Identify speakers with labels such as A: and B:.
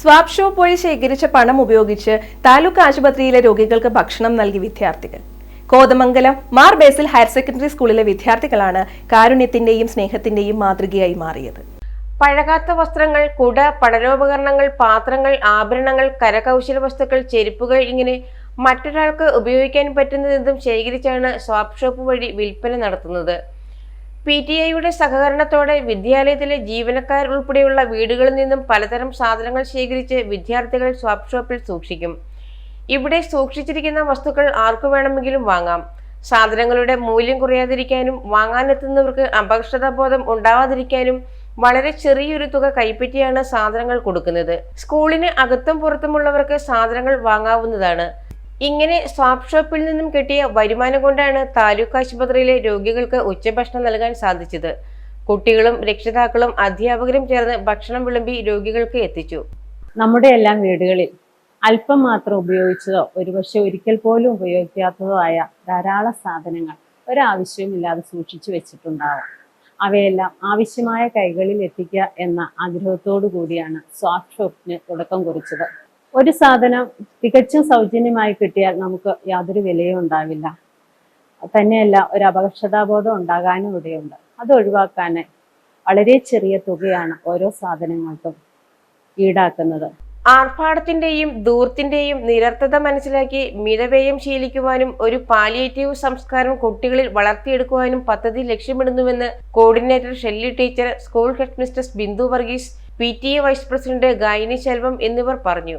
A: Swap shop വഴി ശേഖരിച്ച പണം ഉപയോഗിച്ച് താലൂക്ക് ആശുപത്രിയിലെ രോഗികൾക്ക് ഭക്ഷണം നൽകി വിദ്യാർത്ഥികൾ. Kothamangalam Mar Basil higher secondary സ്കൂളിലെ വിദ്യാർത്ഥികളാണ് കാരുണ്യത്തിന്റെയും സ്നേഹത്തിന്റെയും മാതൃകയായി മാറിയത്.
B: പഴകാത്ത വസ്ത്രങ്ങൾ കുട പഠനോപകരണങ്ങൾ പാത്രങ്ങൾ ആഭരണങ്ങൾ കരകൗശല വസ്തുക്കൾ ചെരുപ്പുകൾ ഇങ്ങനെ മറ്റൊരാൾക്ക് ഉപയോഗിക്കാൻ പറ്റുന്നതെന്തും ശേഖരിച്ചാണ് സ്വാപ് ഷോപ്പ് വഴി വിൽപ്പന നടത്തുന്നത്. പി ടി ഐയുടെ സഹകരണത്തോടെ വിദ്യാലയത്തിലെ ജീവനക്കാർ ഉൾപ്പെടെയുള്ള വീടുകളിൽ നിന്നും പലതരം സാധനങ്ങൾ ശേഖരിച്ച് വിദ്യാർത്ഥികൾ സ്വാപ് ഷോപ്പിൽ സൂക്ഷിക്കും. ഇവിടെ സൂക്ഷിച്ചിരിക്കുന്ന വസ്തുക്കൾ ആർക്കു വേണമെങ്കിലും വാങ്ങാം. സാധനങ്ങളുടെ മൂല്യം കുറയാതിരിക്കാനും വാങ്ങാനെത്തുന്നവർക്ക് അപകർഷതാബോധം ഉണ്ടാവാതിരിക്കാനും വളരെ ചെറിയൊരു തുക കൈപ്പറ്റിയാണ് സാധനങ്ങൾ കൊടുക്കുന്നത്. സ്കൂളിന് അകത്തും പുറത്തുമുള്ളവർക്ക് സാധനങ്ങൾ വാങ്ങാവുന്നതാണ്. ഇങ്ങനെ സ്വാപ് ഷോപ്പിൽ നിന്നും കിട്ടിയ വരുമാനം കൊണ്ടാണ് താലൂക്ക് ആശുപത്രിയിലെ രോഗികൾക്ക് ഉച്ചഭക്ഷണം നൽകാൻ സാധിച്ചത്. കുട്ടികളും രക്ഷിതാക്കളും അധ്യാപകരും ചേർന്ന് ഭക്ഷണം വിളമ്പി രോഗികൾക്ക് എത്തിച്ചു.
C: നമ്മുടെ എല്ലാം വീടുകളിൽ അല്പം മാത്രം ഉപയോഗിച്ചതോ ഒരുപക്ഷെ ഒരിക്കൽ പോലും ഉപയോഗിക്കാത്തതോ ആയ ധാരാളം സാധനങ്ങൾ ഒരാവശ്യവുമില്ലാതെ സൂക്ഷിച്ചു വെച്ചിട്ടുണ്ടാവാം അവയെല്ലാം ആവശ്യമായ കൈകളിൽ എത്തിക്കുക എന്ന ആഗ്രഹത്തോടു കൂടിയാണ് സ്വാപ് ഷോപ്പിന് തുടക്കം കുറിച്ചത്. ഒരു സാധനം തികച്ചും സൗജന്യമായി കിട്ടിയാൽ നമുക്ക് യാതൊരു വിലയും ഉണ്ടാവില്ല. തന്നെയല്ല ഒരു അപകർഷതാബോധം ഉണ്ടാകാനും ഇടയുണ്ട് അത് ഒഴിവാക്കാൻ വളരെ ചെറിയ തുകയാണ് ഓരോ സാധനങ്ങൾക്കും ഈടാക്കുന്നത്.
B: ആർഭാടത്തിന്റെയും ദൂർത്തിന്റെയും നിരർത്ഥത മനസ്സിലാക്കി മിതവ്യയം ശീലിക്കുവാനും ഒരു പാലിയേറ്റീവ് സംസ്കാരം കുട്ടികളിൽ വളർത്തിയെടുക്കുവാനും പദ്ധതി ലക്ഷ്യമിടുന്നുവെന്ന് coordinator Shelly teacher school head mister Bindu Varghese P T A vice president Gayani Selvam എന്നിവർ പറഞ്ഞു.